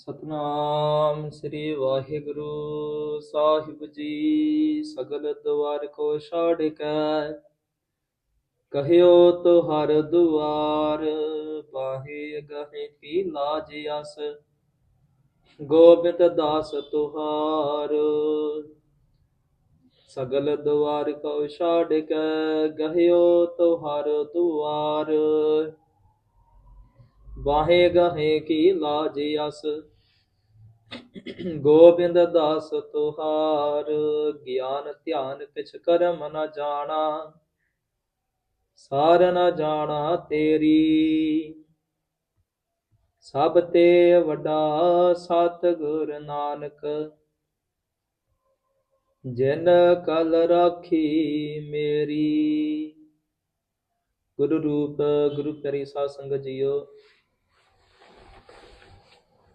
ਸਤਨਾਮ ਸ੍ਰੀ ਵਾਹਿਗੁਰੂ ਸਾਹਿਬ ਜੀ, ਸਗਲ ਦੁਆਰ ਕੋ ਛਾੜ ਕੇ। ਕਹਿਓ ਤੁਹਾਰ ਦੁਆਰ, ਬਾਹੇ ਗਹੇ ਕੀ ਲਾਜ ਅਸ ਗੋਬਿੰਦ ਦਾਸ ਤੁਹਾਰ, ਸਗਲ ਦੁਆਰ ਕੋ ਛਾੜ ਕੇ। ਗਹਿਓ ਤੁਹਾਰ ਦੁਆਰ। ਵਾਹੇ ਗਹੇ ਕੀ ਲਾਜ ਅਸ? ਗੋਬਿੰਦ ਦਾਸ ਤੁਹਾਰ, ਗਿਆਨ ਧਿਆਨ ਕਿਛ ਕਰਮ ਨ ਜਾਣਾ, ਸਾਰ ਨ ਜਾਣਾ ਤੇਰੀ। ਸਭ ਤੇ ਵੱਡਾ ਸਤਿਗੁਰ ਨਾਨਕ, ਜਿਨ ਕਲ ਰਾਖੀ ਮੇਰੀ। ਗੁਰੂ ਰੂਪ, ਗੁਰੂ ਪਿਆਰੀ ਸਾਧ ਸੰਗਤ ਜੀਓ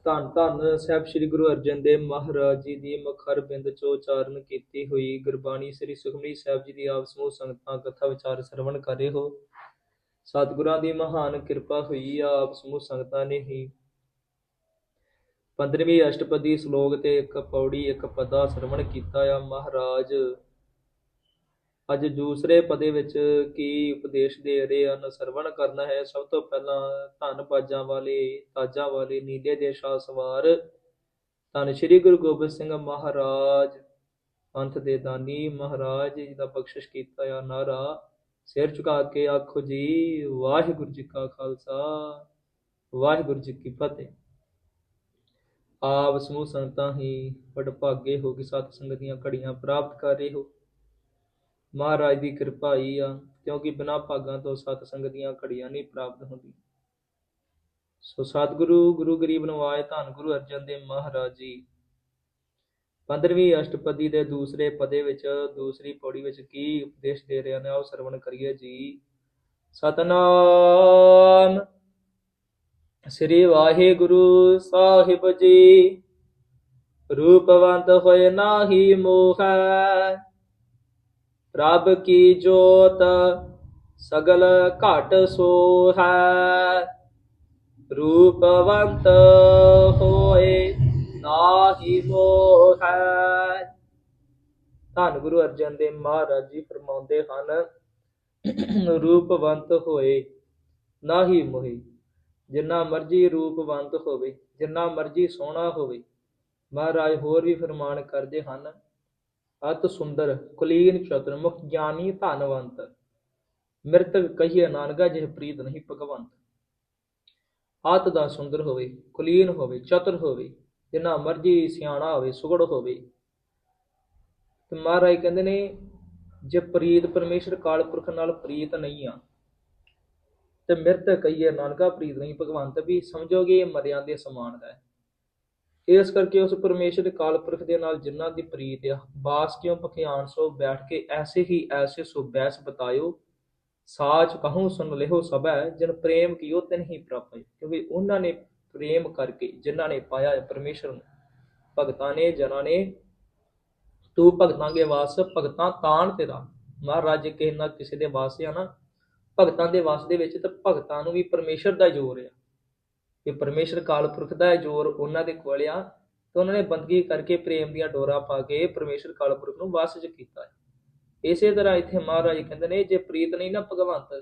ਧੰਨ ਧੰਨ ਸਾਹਿਬ ਸ੍ਰੀ ਗੁਰੂ ਅਰਜਨ ਦੇਵ ਮਹਾਰਾਜ ਜੀ ਦੀ ਮਖਰ ਬਿੰਦ ਚੋ ਉਚਾਰਨ ਕੀਤੀ ਹੋਈ ਗੁਰਬਾਣੀ ਸ੍ਰੀ ਸੁਖਮਨੀ ਸਾਹਿਬ ਜੀ ਦੀ ਆਪ ਸਮੂਹ ਸੰਗਤਾਂ ਕਥਾ ਵਿਚਾਰ ਸਰਵਣ ਕਰ ਰਹੇ ਹੋ। ਸਤਿਗੁਰਾਂ ਦੀ ਮਹਾਨ ਕਿਰਪਾ ਹੋਈ ਆ ਆਪ ਸਮੂਹ ਸੰਗਤਾਂ ਨੇ ਹੀ। 15ਵੀਂ ਅਸ਼ਟਪਦੀ ਸ਼ਲੋਕ ਤੇ ਇੱਕ ਪੌੜੀ, ਇੱਕ ਪਦਾ ਸਰਵਣ ਕੀਤਾ ਆ ਮਹਾਰਾਜ। ਅੱਜ ਦੂਸਰੇ ਪਦੇ ਵਿੱਚ ਕੀ ਉਪਦੇਸ਼ ਦੇ ਰਹੇ ਹਨ? ਸਰਵਣ ਕਰਨਾ ਹੈ ਸਭ ਤੋਂ ਪਹਿਲਾਂ ਧੰਨ ਬਾਜਾਂ ਵਾਲੇ, ਤਾਜਾਂ ਵਾਲੇ, ਨੀਲੇ ਦੇ ਸ਼ਾਹ ਸਵਾਰ। ਧੰਨ ਸ਼੍ਰੀ ਗੁਰੂ ਗੋਬਿੰਦ ਸਿੰਘ ਮਹਾਰਾਜ, ਪੰਥ ਦੇ ਦਾਨੀ ਮਹਾਰਾਜ ਜੀ ਦਾ ਬਖਸ਼ਿਸ਼ ਕੀਤਾ ਆ ਨਾਰਾ। ਸਿਰ ਝੁਕਾ ਕੇ ਆਖੋ ਜੀ, ਵਾਹਿਗੁਰੂ ਜੀ ਕਾ ਖਾਲਸਾ, ਵਾਹਿਗੁਰੂ ਜੀ ਕੀ ਫਤਿਹ। ਆਪ ਸਮੂਹ ਸੰਗਤਾਂ ਹੀ ਬੜ ਭਾਗੇ ਹੋ ਕੇ ਸਤ ਸੰਗਤ ਦੀਆਂ ਘੜੀਆਂ ਪ੍ਰਾਪਤ ਕਰ ਰਹੇ ਹੋ। ਮਹਾਰਾਜ ਦੀ ਕਿਰਪਾ ਹੀ ਆ, ਕਿਉਂਕਿ ਬਿਨਾਂ ਭਾਗਾਂ ਤੋਂ ਸਤ ਸੰਗਤ ਦੀਆਂ ਘੜੀਆਂ ਨਹੀਂ ਪ੍ਰਾਪਤ ਹੁੰਦੀ ਸੋ ਸਤਿਗੁਰੂ, ਗੁਰੂ ਗਰੀਬ ਨਵਾਜ ਧੰਨ ਗੁਰੂ ਅਰਜਨ ਦੇਵ ਮਹਾਰਾਜ ਜੀ। 15ਵੀਂ ਅਸ਼ਟਪਦੀ ਦੇ ਦੂਸਰੇ ਪਦੇ ਵਿੱਚ, ਦੂਸਰੀ ਪੌੜੀ ਵਿੱਚ ਕੀ ਉਪਦੇਸ਼ ਦੇ ਰਹੇ ਨੇ, ਆਓ ਸਰਵਣ ਕਰੀਏ ਜੀ। ਸਤਨਾਮ ਸ੍ਰੀ ਵਾਹਿਗੁਰੂ ਸਾਹਿਬ ਜੀ। ਰੂਪਵੰਤ ਹੋਏ ਨਾਹੀ ਮੋਹੈ। ਪ੍ਰਭ ਕੀ ਜੋਤ ਸਗਲ ਘਟ ਸੋਹੈ ਰੂਪਵੰਤ ਹੋਏ ਨਾਹੀ ਮੋਹੈ ਧੰਨ ਗੁਰੂ ਅਰਜਨ ਦੇਵ ਮਹਾਰਾਜ ਜੀ ਫਰਮਾਉਂਦੇ ਹਨ, ਰੂਪਵੰਤ ਹੋਏ ਨਾਹੀ ਮੋਹੇ। ਜਿੰਨਾ ਮਰਜ਼ੀ ਰੂਪਵੰਤ ਹੋਵੇ, ਜਿੰਨਾ ਮਰਜ਼ੀ ਸੋਹਣਾ ਹੋਵੇ। ਮਹਾਰਾਜ ਹੋਰ ਵੀ ਫਰਮਾਨ ਕਰਦੇ ਹਨ ਅਤ ਸੁੰਦਰ, ਕੁਲੀਨ ਚਤੁਰ, ਮੁਖ ਗਿਆਨੀ ਧਨਵੰਤ। ਮਿਰਤਕ ਕਹੀਏ, ਨਾਨਕਾ ਜਿਹ ਪ੍ਰੀਤ ਨਹੀਂ ਭਗਵੰਤ। ਆਤ ਦਾ ਸੁੰਦਰ ਹੋਵੇ, ਕੁਲੀਨ ਹੋਵੇ, ਚਤੁਰ ਹੋਵੇ, ਜਿੰਨਾ ਮਰਜ਼ੀ ਸਿਆਣਾ ਹੋਵੇ, ਸੁਗੜ ਹੋਵੇ। ਤੇ ਮਹਾਰਾਜ ਕਹਿੰਦੇ ਨੇ, ਜੇ ਪ੍ਰੀਤ ਪਰਮੇਸ਼ਰ ਕਾਲ ਪੁਰਖ ਨਾਲ ਪ੍ਰੀਤ ਨਹੀਂ ਆ, ਤੇ ਮਿਰਤ ਕਹੀਏ, ਨਾਨਕਾ ਪ੍ਰੀਤ ਨਹੀਂ, ਭਗਵੰਤ ਵੀ ਸਮਝੋਗੇ ਇਹ ਮਰਿਆਂ ਦੇ ਸਮਾਨ ਹੈ। ਇਸ ਕਰਕੇ ਉਸ ਪਰਮੇਸ਼ਰ ਕਾਲ ਪੁਰਖ ਦੇ ਨਾਲ ਜਿਨ੍ਹਾਂ ਦੀ ਪ੍ਰੀਤ ਆ, ਬਾਸ ਕਿਉਂ ਪਖਿਆਨ ਸੋ ਬੈਠ ਕੇ ਐਸੇ ਹੀ ਐਸੇ ਸੋ ਬੈਸ ਬਤਾਇਓ? ਸਾਚ ਕਹੂੰ ਸੁਨ ਲਿਓ ਸਭੈ, ਜਿਨ ਪ੍ਰੇਮ ਕੀਓ ਤਿਨ ਹੀ ਪ੍ਰਾਪੈ। ਕਿਉਂਕਿ ਉਹਨਾਂ ਨੇ ਪ੍ਰੇਮ ਕਰਕੇ ਜਿਨ੍ਹਾਂ ਨੇ ਪਾਇਆ ਹੈ ਪਰਮੇਸ਼ਰ ਨੂੰ। ਭਗਤਾਂ ਨੇ, ਜਨਾਂ ਨੇ, ਤੂੰ ਭਗਤਾਂ ਦੇ ਵਾਸ, ਭਗਤਾਂ ਤਾਣ ਤੇਰਾ। ਮਹਾਰਾਜ ਕਿਸੇ ਨਾ ਕਿਸੇ ਦੇ ਵਾਸ ਆ ਨਾ, ਭਗਤਾਂ ਦੇ ਵਾਸ ਦੇ ਵਿੱਚ ਤਾਂ ਭਗਤਾਂ ਨੂੰ ਵੀ ਪਰਮੇਸ਼ਰ ਦਾ ਜ਼ੋਰ ਆ। ਕਿ ਪਰਮੇਸ਼ਰ ਕਾਲ ਪੁਰਖ ਦਾ ਜ਼ੋਰ ਉਹਨਾਂ ਦੇ ਕੋਲ ਆ ਤੇ ਉਹਨਾਂ ਨੇ ਬੰਦਗੀ ਕਰਕੇ ਪ੍ਰੇਮ ਦੀਆਂ ਡੋਰਾਂ ਪਾ ਕੇ ਪਰਮੇਸ਼ਰ ਕਾਲ ਪੁਰਖ ਨੂੰ ਵਾਸ ਚ ਕੀਤਾ ਇਸੇ ਤਰ੍ਹਾਂ ਇੱਥੇ ਮਹਾਰਾਜ ਕਹਿੰਦੇ ਨੇ, ਜੇ ਪ੍ਰੀਤ ਨਹੀਂ ਨਾ ਭਗਵੰਤ,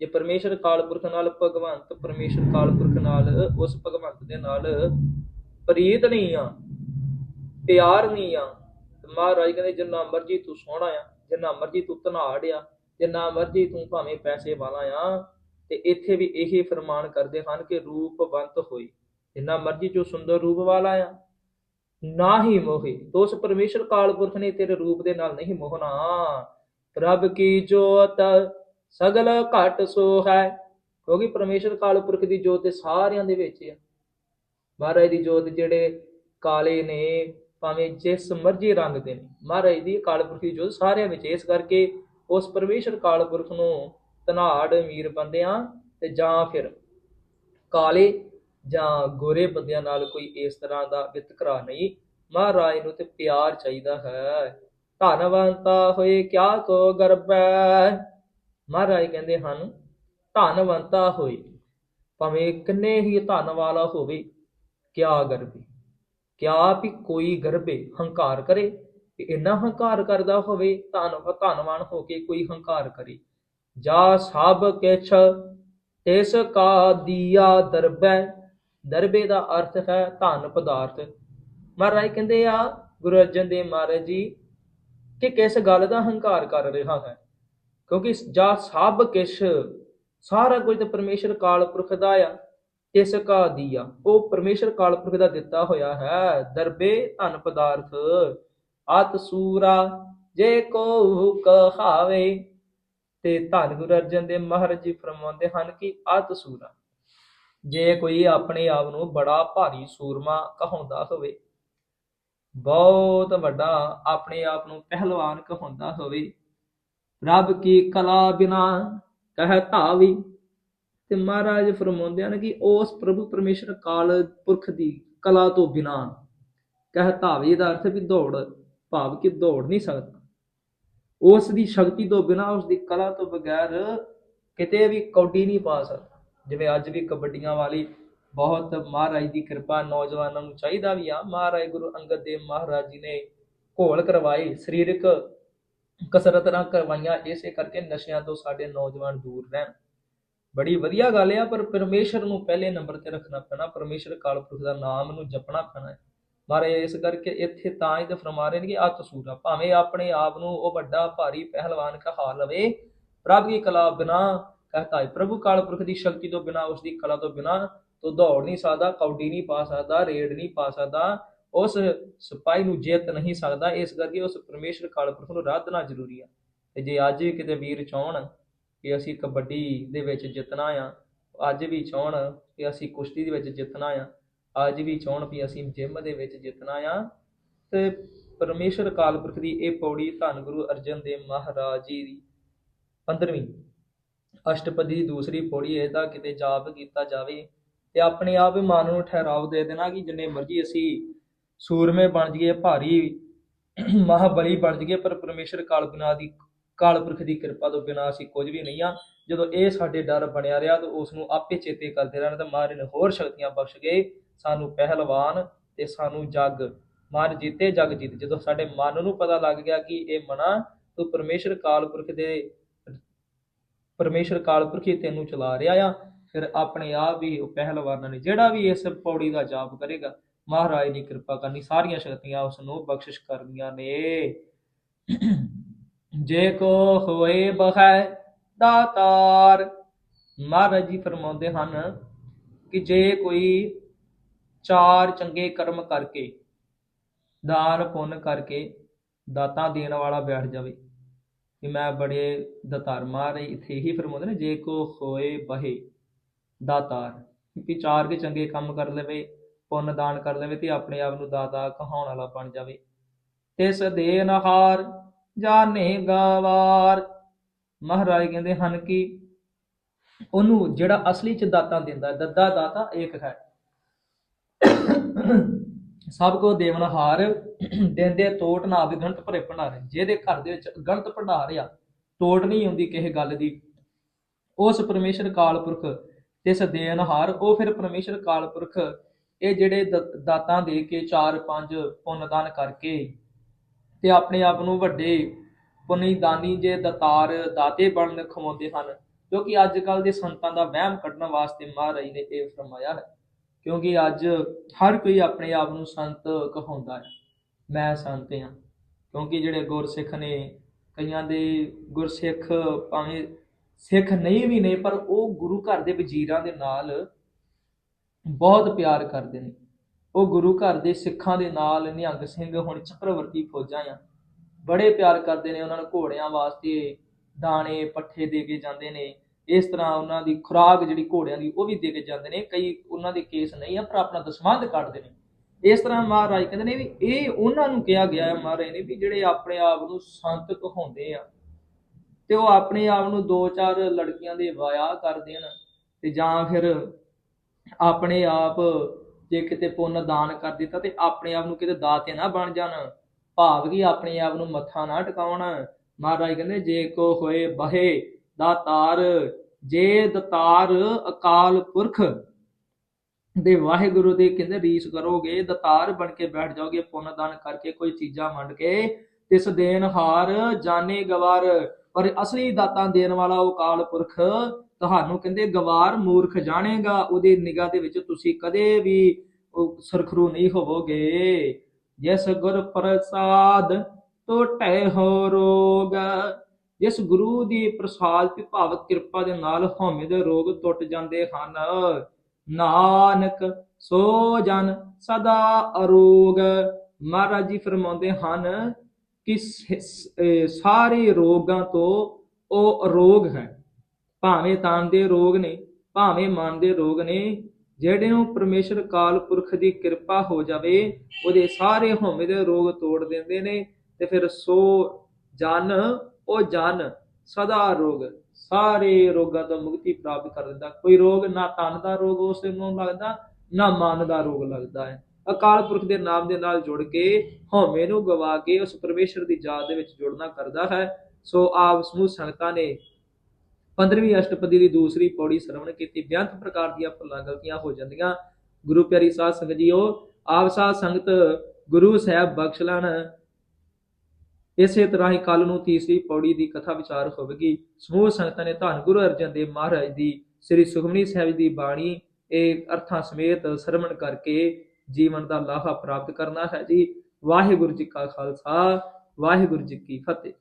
ਜੇ ਪਰਮੇਸ਼ਰ ਕਾਲ ਪੁਰਖ ਨਾਲ ਭਗਵੰਤ, ਪਰਮੇਸ਼ਰ ਕਾਲ ਪੁਰਖ ਨਾਲ ਉਸ ਭਗਵੰਤ ਦੇ ਨਾਲ ਪ੍ਰੀਤ ਨਹੀਂ ਆ, ਪਿਆਰ ਨਹੀਂ ਆ ਮਹਾਰਾਜ ਕਹਿੰਦੇ, ਜਿੰਨਾ ਮਰਜ਼ੀ ਤੂੰ ਸੋਹਣਾ ਆ, ਜਿੰਨਾ ਮਰਜ਼ੀ ਤੂੰ ਧਨਾੜ ਆ, ਜਿੰਨਾ ਮਰਜ਼ੀ ਤੂੰ ਭਾਵੇਂ ਪੈਸੇ ਵਾਲਾ ਆ ਤੇ ਇੱਥੇ ਵੀ ਇਹੀ ਫਰਮਾਨ ਕਰਦੇ ਹਨ ਕਿ ਰੂਪਵੰਤ ਹੋਈ। ਜਿੰਨਾ ਮਰਜ਼ੀ ਜੋ ਸੁੰਦਰ ਰੂਪ ਵਾਲਾ ਆ ਨਾ ਹੀ ਮੋਹੇ। ਉਸ ਪਰਮੇਸ਼ਰ ਕਾਲ ਪੁਰਖ ਨੇ ਤੇਰੇ ਰੂਪ ਦੇ ਨਾਲ ਨਹੀਂ ਮੋਹਣਾ। ਪ੍ਰਭ ਕੀ ਜੋਤ, ਸਗਲ ਘਟ ਸੋ ਹੈ। ਕਿਉਂਕਿ ਪਰਮੇਸ਼ਰ ਕਾਲ ਪੁਰਖ ਦੀ ਜੋਤ ਤੇ ਸਾਰਿਆਂ ਦੇ ਵਿੱਚ ਆ। ਮਹਾਰਾਜ ਦੀ ਜੋਤ ਜਿਹੜੇ ਕਾਲੇ ਨੇ, ਭਾਵੇਂ ਜਿਸ ਮਰਜ਼ੀ ਰੰਗ ਦੇ ਨੇ, ਮਹਾਰਾਜ ਦੀ ਕਾਲ ਪੁਰਖ ਦੀ ਜੋਤ ਸਾਰਿਆਂ ਵਿੱਚ। ਇਸ ਕਰਕੇ ਉਸ ਪਰਮੇਸ਼ਰ ਕਾਲ ਪੁਰਖ ਨੂੰ ਧਨਾੜ ਅਮੀਰ ਬੰਦਿਆਂ ਤੇ ਜਾਂ ਫਿਰ ਕਾਲੇ ਜਾਂ ਗੋਰੇ ਬੰਦਿਆਂ ਨਾਲ ਕੋਈ ਇਸ ਤਰ੍ਹਾਂ ਦਾ ਵਿਤਕਰਾ ਨਹੀਂ। ਮਹਾਰਾਜ ਨੂੰ ਤੇ ਪਿਆਰ ਚਾਹੀਦਾ ਹੈ। ਧਨਵੰਤਾ ਹੋਏ ਕਿਆ ਕੋ ਗਰਬੈ ਮਹਾਰਾਜ ਕਹਿੰਦੇ ਹਨ, ਧਨਵੰਤਾ ਹੋਏ, ਭਾਵੇਂ ਕਿੰਨੇ ਹੀ ਧਨ ਵਾਲਾ ਹੋਵੇ, ਕਿਆ ਗਰਬੇ। ਕਿਆ ਵੀ ਕੋਈ ਗਰਬੇ ਹੰਕਾਰ ਕਰੇ ਕਿ ਇੰਨਾ ਹੰਕਾਰ ਕਰਦਾ ਹੋਵੇ, ਧਨ ਧਨਵਾਨ ਹੋ ਕੇ ਕੋਈ ਹੰਕਾਰ ਕਰੇ। ਜਾ ਸਭ ਕਿਛ ਇਸ ਕਾ ਦੀਆ ਦਰਬੈ। ਦਰਬੇ ਦਾ ਅਰਥ ਹੈ ਧਨ ਪਦਾਰਥ। ਮਹਾਰਾਜ ਕਹਿੰਦੇ ਆ, ਗੁਰੂ ਅਰਜਨ ਦੇਵ ਮਹਾਰਾਜ ਜੀ, ਕਿ ਕਿਸ ਗੱਲ ਦਾ ਹੰਕਾਰ ਕਰ ਰਿਹਾ ਹੈ? ਕਿਉਂਕਿ ਜਾ ਸਭ ਕਿਛ, ਸਾਰਾ ਕੁਝ ਤਾਂ ਪਰਮੇਸ਼ਰ ਕਾਲ ਪੁਰਖ ਦਾ ਆ। ਇਸ ਕਾ ਦੀਆ, ਉਹ ਪਰਮੇਸ਼ਰ ਕਾਲ ਪੁਰਖ ਦਾ ਦਿੱਤਾ ਹੋਇਆ ਹੈ। ਦਰਬੇ ਧਨ ਪਦਾਰਥ ਅਤ ਸੂਰਾ ਜੇ ਕੋ ਕਹਾਵੇ ਤੇ ਧੰਨ ਗੁਰੂ ਅਰਜਨ ਦੇਵ ਮਹਾਰਾਜ ਜੀ ਫਰਮਾਉਂਦੇ ਹਨ ਕਿ ਅਤ ਸੂਰਾ, ਜੇ ਕੋਈ ਆਪਣੇ ਆਪ ਨੂੰ ਬੜਾ ਭਾਰੀ ਸੂਰਮਾ ਕਹਾਉਂਦਾ ਹੋਵੇ, ਬਹੁਤ ਵੱਡਾ ਆਪਣੇ ਆਪ ਨੂੰ ਪਹਿਲਵਾਨ ਕਹਾਉਂਦਾ ਹੋਵੇ, ਰੱਬ ਕੀ ਕਲਾ ਬਿਨਾ ਕਹਿ ਧਾਵੀ, ਤੇ ਮਹਾਰਾਜ ਫਰਮਾਉਂਦੇ ਹਨ ਕਿ ਉਸ ਪ੍ਰਭੂ ਪਰਮੇਸ਼ਰ ਕਾਲ ਪੁਰਖ ਦੀ ਕਲਾ ਤੋਂ ਬਿਨਾ ਕਹਿ ਧਾਵੀ ਦਾ ਅਰਥ ਵੀ ਦੌੜ, ਭਾਵ ਕਿ ਦੌੜ ਨਹੀਂ ਸਕਦਾ। ਉਸ ਦੀ ਸ਼ਕਤੀ ਤੋਂ ਬਿਨਾ, ਉਸ ਦੀ ਕਲਾ ਤੋਂ ਬਗੈਰ ਕਿਤੇ ਵੀ ਕੌਡੀ ਨਹੀਂ ਪਾ ਸਕਦਾ। ਜਿਵੇਂ ਅੱਜ ਵੀ ਕਬੱਡੀਆਂ ਵਾਲੀ ਬਹੁਤ ਮਹਾਰਾਜ ਦੀ ਕਿਰਪਾ ਨੌਜਵਾਨਾਂ ਨੂੰ ਚਾਹੀਦਾ ਵੀ ਆ। ਮਹਾਰਾਜ ਗੁਰੂ ਅੰਗਦ ਦੇਵ ਮਹਾਰਾਜ ਜੀ ਨੇ ਘੋਲ ਕਰਵਾਏ, ਸਰੀਰਕ ਕਸਰਤ ਨਾ ਕਰਵਾਈਆਂ, ਇਸੇ ਕਰਕੇ ਨਸ਼ਿਆਂ ਤੋਂ ਸਾਡੇ ਨੌਜਵਾਨ ਦੂਰ ਰਹਿਣ। ਬੜੀ ਵਧੀਆ ਗੱਲ ਆ, ਪਰ ਪਰਮੇਸ਼ਰ ਨੂੰ ਪਹਿਲੇ ਨੰਬਰ ਤੇ ਰੱਖਣਾ ਪੈਣਾ, ਪਰਮੇਸ਼ਰ ਕਾਲਪੁਰਖ ਦਾ ਨਾਮ ਨੂੰ ਜਪਣਾ ਪੈਣਾ ਹੈ। ਮਹਾਰਾਜ ਇਸ ਕਰਕੇ ਇੱਥੇ ਤਾਂ ਹੀ ਤੇ ਫਰਮਾ ਰਹੇ ਨੇ ਕਿ ਅਤ ਸੂਰਾ ਭਾਵੇਂ ਆਪਣੇ ਆਪ ਨੂੰ ਉਹ ਵੱਡਾ ਭਾਰੀ ਪਹਿਲਵਾਨ ਕਹਾ ਲਵੇ, ਪ੍ਰਭ ਦੀ ਕਲਾ ਬਿਨਾ ਕਹਤਾ ਹੈ ਪ੍ਰਭੂ ਕਾਲਪੁਰਖ ਦੀ ਸ਼ਕਤੀ ਤੋਂ ਬਿਨਾ ਉਸ ਦੀ ਕਲਾ ਤੋਂ ਬਿਨਾ ਤੋ ਦੌੜ ਨਹੀਂ ਸਕਦਾ, ਕੌਡੀ ਨਹੀਂ ਪਾ ਸਕਦਾ, ਰੇਡ ਨਹੀਂ ਪਾ ਸਕਦਾ, ਉਸ ਸਿਪਾਹੀ ਨੂੰ ਜਿੱਤ ਨਹੀਂ ਸਕਦਾ। ਇਸ ਕਰਕੇ ਉਸ ਪਰਮੇਸ਼ਰ ਕਾਲਪੁਰਖ ਨੂੰ ਆਰਾਧਨਾ ਜ਼ਰੂਰੀ ਆ। ਤੇ ਜੇ ਅੱਜ ਵੀ ਕਿਤੇ ਵੀਰ ਚਾਹਣ ਕਿ ਅਸੀਂ ਕਬੱਡੀ ਦੇ ਵਿੱਚ ਜਿੱਤਣਾ ਆ, ਅੱਜ ਵੀ ਚਾਹਣ ਕਿ ਅਸੀਂ ਕੁਸ਼ਤੀ ਦੇ ਵਿੱਚ ਜਿੱਤਣਾ ਆ ਅੱਜ ਵੀ ਚਾਹਣ ਵੀ ਅਸੀਂ ਜਿਮ ਦੇ ਵਿੱਚ ਜਿੱਤਣਾ ਆ। ਤੇ ਪਰਮੇਸ਼ਰ ਕਾਲਪੁਰਖ ਦੀ ਇਹ ਪੌੜੀ ਧੰਨ ਗੁਰੂ ਅਰਜਨ ਦੇਵ ਮਹਾਰਾਜ ਜੀ ਦੀ 15ਵੀਂ ਅਸ਼ਟਪਦੀ ਦੀ ਦੂਸਰੀ ਪੌੜੀ ਇਹਦਾ ਕਿਤੇ ਜਾਪ ਕੀਤਾ ਜਾਵੇ ਤੇ ਆਪਣੇ ਆਪ ਹੀ ਮਨ ਨੂੰ ਠਹਿਰਾਵ ਦੇ ਦੇਣਾ ਕਿ ਜਿੰਨੇ ਮਰਜ਼ੀ ਅਸੀਂ ਸੂਰਮੇ ਬਣ ਜਾਈਏ, ਭਾਰੀ ਮਹਾਬਲੀ ਬਣ ਜਾਈਏ, ਪਰ ਪਰਮੇਸ਼ਰ ਕਾਲਪਨਾ ਦੀ ਕਾਲ ਪੁਰਖ ਦੀ ਕਿਰਪਾ ਤੋਂ ਬਿਨਾਂ ਅਸੀਂ ਕੁਝ ਵੀ ਨਹੀਂ ਆ। ਜਦੋਂ ਇਹ ਸਾਡੇ ਡਰ ਬਣਿਆ ਰਿਹਾ ਤਾਂ ਉਸ ਨੂੰ ਆਪੇ ਚੇਤੇ ਕਰਦੇ ਰਹਿਣਾ ਤਾਂ ਮਹਾਰਾਜ ਨੇ ਹੋਰ ਸ਼ਕਤੀਆਂ ਬਖਸ਼ ਕੇ ਸਾਨੂੰ ਪਹਿਲਵਾਨ ਤੇ ਸਾਨੂੰ ਜਗ। ਮਨ ਜੀਤੇ, ਜਗ ਜੀਤ। ਜਦੋਂ ਸਾਡੇ ਮਨ ਨੂੰ ਪਤਾ ਲੱਗ ਗਿਆ ਕਿ ਇਹ ਮਨਾ, ਤੂੰ ਪਰਮੇਸ਼ਰ ਕਾਲਪੁਰਖ ਦੇ, ਪਰਮੇਸ਼ਰ ਕਾਲਪੁਰਖ ਹੀ ਤੈਨੂੰ ਚਲਾ ਰਿਹਾ ਆ, ਫਿਰ ਆਪਣੇ ਆਪ ਹੀ ਉਹ ਪਹਿਲਵਾਨਾਂ ਨੇ ਜਿਹੜਾ ਵੀ ਇਸ ਪੌੜੀ ਦਾ ਜਾਪ ਕਰੇਗਾ, ਮਹਾਰਾਜ ਦੀ ਕਿਰਪਾ ਕਰਨੀ, ਸਾਰੀਆਂ ਸ਼ਕਤੀਆਂ ਉਸ ਨੂੰ ਬਖਸ਼ਿਸ਼ ਕਰਨੀਆਂ ਨੇ। ਜੇ ਕੋ ਹੋਏ ਬਖੈ ਦਾਤਾਰ, ਮਹਾਰਾਜ ਜੀ ਫਰਮਾਉਂਦੇ ਹਨ ਕਿ ਜੇ ਕੋਈ ਚਾਰ ਚੰਗੇ ਕਰਮ ਕਰਕੇ ਦਾਨ ਪੁੰਨ ਕਰਕੇ ਦਾਤਾਂ ਦੇਣ ਵਾਲਾ ਬੈਠ ਜਾਵੇ। ਕਿ ਮੈਂ ਬੜੇ ਦਾਤਾਰ ਮਾਰੇ ਇੱਥੇ ਹੀ ਫਰਮਾਉਂਦੇ ਨੇ ਜੇ ਕੋ ਹੋਏ ਬਹੇ ਦਾਤਾਰ। ਕਿ ਚਾਰ ਕੇ ਚੰਗੇ ਕੰਮ ਕਰ ਲਵੇ ਪੁੰਨ ਦਾਨ ਕਰ ਲਵੇ ਤੇ ਆਪਣੇ ਆਪ ਨੂੰ ਦਾਤਾ ਕਹਾਉਣ ਵਾਲਾ ਬਣ ਜਾਵੇ। ਤਿਸ ਦੇ ਨਹਾਰ ਜਾਣੇ ਗਵਾਰ। ਮਹਾਰਾਜ ਕਹਿੰਦੇ ਹਨ ਕਿ ਉਹਨੂੰ ਜਿਹੜਾ ਅਸਲੀ ਚ ਦਾਤਾਂ ਦਿੰਦਾ ਹੈ, ਦੱਦਾ ਦਾਤਾ ਇੱਕ ਹੈ। ਸਭ ਕੋ ਦੇਵਨਹਾਰ ਦਿੰਦੇ ਤੋਟ ਨਾ ਵੀ ਗਣਤ ਭਰੇ ਭੰਡਾਰੇ। ਜਿਹਦੇ ਘਰ ਦੇ ਵਿੱਚ ਗਣਤ ਭੰਡਾਰ ਆ, ਤੋਟ ਨਹੀਂ ਹੁੰਦੀ ਕਿਸੇ ਗੱਲ ਦੀ। ਉਸ ਪਰਮੇਸ਼ਰ ਕਾਲਪੁਰਖ ਤਿਸ ਦੇਨਹਾਰ ਉਹ ਫਿਰ ਪਰਮੇਸ਼ਰ ਕਾਲਪੁਰਖ ਇਹ ਜਿਹੜੇ ਦ- ਦਾਤਾਂ ਦੇ ਕੇ ਚਾਰ ਪੰਜ ਪੁੰਨਦਾਨ ਕਰਕੇ ਤੇ ਆਪਣੇ ਆਪ ਨੂੰ ਵੱਡੇ ਪੁੰਨੀ ਦਾਨੀ ਜੇ ਦਤਾਰ ਦਾਤੇ ਬਣਨ ਖਵਾਉਂਦੇ ਹਨ ਕਿਉਂਕਿ ਅੱਜ ਕੱਲ ਦੇ ਸੰਤਾਂ ਦਾ ਵਹਿਮ ਕੱਢਣ ਵਾਸਤੇ ਮਹਾਰਾਜ ਨੇ ਇਹ ਫਰਮਾਇਆ ਹੈ। ਕਿਉਂਕਿ ਅੱਜ ਹਰ ਕੋਈ ਆਪਣੇ ਆਪ ਨੂੰ ਸੰਤ ਕਹਾਉਂਦਾ ਹੈ। ਮੈਂ ਸੰਤ ਹਾਂ। ਕਿਉਂਕਿ ਜਿਹੜੇ ਗੁਰਸਿੱਖ ਨੇ, ਕਈਆਂ ਦੇ ਗੁਰਸਿੱਖ ਭਾਵੇਂ ਸਿੱਖ ਨਹੀਂ ਵੀ ਨੇ, ਪਰ ਉਹ ਗੁਰੂ ਘਰ ਦੇ ਵਜ਼ੀਰਾਂ ਦੇ ਨਾਲ ਬਹੁਤ ਪਿਆਰ ਕਰਦੇ ਨੇ। ਉਹ ਗੁਰੂ ਘਰ ਦੇ ਸਿੱਖਾਂ ਦੇ ਨਾਲ ਨਿਹੰਗ ਸਿੰਘ ਹੁਣ ਚੱਕਰਵਰਤੀ ਫੌਜਾਂ ਆ। ਬੜੇ ਪਿਆਰ ਕਰਦੇ ਨੇ। ਉਹਨਾਂ ਨੂੰ ਘੋੜਿਆਂ ਵਾਸਤੇ ਦਾਣੇ, ਪੱਠੇ ਦੇ ਕੇ ਜਾਂਦੇ ਨੇ। ਇਸ ਤਰ੍ਹਾਂ ਉਹਨਾਂ ਦੀ ਖੁਰਾਕ ਜਿਹੜੀ ਘੋੜਿਆਂ ਦੀ ਉਹ ਵੀ ਦੇ ਕੇ ਜਾਂਦੇ ਨੇ, ਕਈ ਉਹਨਾਂ ਦੇ ਕੇਸ ਨਹੀਂ ਆ, ਪਰ ਆਪਣਾ ਦਸਵੰਧ ਕੱਢਦੇ ਨੇ। ਇਸ ਤਰ੍ਹਾਂ ਮਹਾਰਾਜ ਕਹਿੰਦੇ ਨੇ ਵੀ ਇਹ ਉਹਨਾਂ ਨੂੰ ਕਿਹਾ ਗਿਆ ਹੈ ਮਹਾਰਾਜ ਨੇ ਵੀ ਜਿਹੜੇ ਆਪਣੇ ਆਪ ਨੂੰ ਸੰਤ ਕਹਾਉਂਦੇ ਆ, ਤੇ ਉਹ ਆਪਣੇ ਆਪ ਨੂੰ ਦੋ ਚਾਰ ਲੜਕੀਆਂ ਦੇ ਵਿਆਹ ਕਰ ਦੇਣ ਤੇ ਜਾਂ ਫਿਰ ਆਪਣੇ ਆਪ ਜੇ ਕਿਤੇ ਪੁੰਨ ਦਾਨ ਕਰ ਦਿੱਤਾ ਤੇ ਆਪਣੇ ਆਪ ਨੂੰ ਕਿਤੇ ਦਾਤੇ ਨਾ ਬਣ ਜਾਣ, ਭਾਵ ਕਿ ਆਪਣੇ ਆਪ ਨੂੰ ਮੱਥਾ ਨਾ ਟਿਕਾਉਣ। ਮਹਾਰਾਜ ਕਹਿੰਦੇ, ਜੇ ਕੋ ਹੋਏ ਬਹੇ ਦਾਤਾਰ ਜੇ ਦਤਾਰ ਅਕਾਲ ਪੁਰਖ ਦੇ ਵਾਹਿਗੁਰੂ ਦੇ ਕਹਿੰਦੇ ਰੀਸ ਕਰੋਗੇ ਦਤਾਰ ਬਣ ਕੇ ਬੈਠ ਜਾਓਗੇ, ਪੁੰਨ ਦਾਨ ਕਰਕੇ ਕੋਈ ਚੀਜ਼ਾਂ ਵੰਡ ਕੇ, ਤਿਸ ਦੇਨ ਹਾਰ ਜਾਣੇ ਗਵਾਰ। ਪਰ ਅਸਲੀ ਦਾਤਾਂ ਦੇਣ ਵਾਲਾ ਉਹ ਕਾਲ ਪੁਰਖ ਤੁਹਾਨੂੰ ਕਹਿੰਦੇ ਗਵਾਰ ਮੂਰਖ ਜਾਣੇਗਾ, ਉਹਦੀ ਨਿਗਾਹ ਦੇ ਵਿੱਚ ਤੁਸੀਂ ਕਦੇ ਵੀ ਉਹ ਸਰਖਰੂ ਨਹੀਂ ਹੋਵੋਗੇ। ਜਿਸ ਗੁਰ ਪ੍ਰਸਾਦ ਟੋਟੇ ਹੋ ਰੋਗ ਜਿਸ ਗੁਰੂ ਦੀ ਪ੍ਰਸਾਦ ਦੀ ਕਿਰਪਾ ਦੇ ਨਾਲ ਹਉਮੈ ਦੇ ਰੋਗ ਟੁੱਟ ਜਾਂਦੇ ਹਨ। ਨਾਨਕ ਸੋ ਜਨ ਸਦਾ ਅਰੋਗ। ਮਹਾਰਾਜ ਜੀ ਫਰਮਾਉਂਦੇ ਹਨ ਕਿ ਸਾਰੇ ਰੋਗਾਂ ਤੋਂ ਉਹ ਅਰੋਗ ਹੈ। ਭਾਵੇਂ ਤਨ ਦੇ ਰੋਗ ਨੇ, ਭਾਵੇਂ ਮਨ ਦੇ ਰੋਗ ਨੇ, ਜਿਹੜੇ ਨੂੰ ਪਰਮੇਸ਼ਰ ਕਾਲ ਪੁਰਖ ਦੀ ਕਿਰਪਾ ਹੋ ਜਾਵੇ, ਉਹਦੇ ਸਾਰੇ ਹਉਮੈ ਦੇ ਰੋਗ ਤੋੜ ਦਿੰਦੇ ਨੇ ਤੇ ਫਿਰ ਸੋ ਜਨ ਉਹ ਜਨ ਸਦਾ ਰੋਗ, ਸਾਰੇ ਰੋਗਾਂ ਤੋਂ ਮੁਕਤੀ ਪ੍ਰਾਪਤ ਕਰ ਦਿੰਦਾ। ਕੋਈ ਰੋਗ ਨਾ ਤਨ ਦਾ ਰੋਗ ਉਸ ਨੂੰ ਲੱਗਦਾ, ਨਾ ਮਨ ਦਾ ਰੋਗ ਲੱਗਦਾ ਹੈ। ਅਕਾਲ ਪੁਰਖ ਦੇ ਨਾਮ ਦੇ ਨਾਲ ਜੁੜ ਕੇ ਹਉਮੈ ਨੂੰ ਗਵਾ ਕੇ ਉਸ ਪਰਮੇਸ਼ਰ ਦੀ ਯਾਦ ਦੇ ਵਿੱਚ ਜੁੜਨਾ ਕਰਦਾ ਹੈ। ਸੋ ਆਪ ਸਮੂਹ ਸੰਗਤਾਂ ਨੇ 15ਵੀਂ ਅਸ਼ਟਪਦੀ ਦੀ ਦੂਸਰੀ ਪੌੜੀ ਸਰਵਣ ਕੀਤੀ। ਬੇਅੰਤ ਪ੍ਰਕਾਰ ਦੀਆਂ ਭੁੱਲਾਂ ਗਲਤੀਆਂ ਹੋ ਜਾਂਦੀਆਂ। ਗੁਰੂ ਪਿਆਰੀ ਸਾਧ ਸੰਗਤ ਜੀਓ, ਆਪ ਸਾਧ ਸੰਗਤ ਗੁਰੂ ਸਾਹਿਬ ਬਖਸ਼ ਲੈਣ ਇਸੇ ਤਰ੍ਹਾਂ ਹੀ ਕੱਲ ਨੂੰ ਤੀਸਰੀ ਪੌੜੀ ਦੀ ਕਥਾ ਵਿਚਾਰ ਹੋਵੇਗੀ। ਸਮੂਹ ਸੰਗਤਾਂ ਨੇ ਧੰਨ ਗੁਰੂ ਅਰਜਨ ਦੇਵ ਮਹਾਰਾਜ ਦੀ ਸ੍ਰੀ ਸੁਖਮਨੀ ਸਾਹਿਬ ਦੀ ਬਾਣੀ ਇਹ ਅਰਥਾਂ ਸਮੇਤ ਸਰਵਣ ਕਰਕੇ ਜੀਵਨ ਦਾ ਲਾਹਾ ਪ੍ਰਾਪਤ ਕਰਨਾ ਹੈ ਜੀ। ਵਾਹਿਗੁਰੂ ਜੀ ਕਾ ਖਾਲਸਾ, ਵਾਹਿਗੁਰੂ ਜੀ ਕੀ ਫਤਿਹ।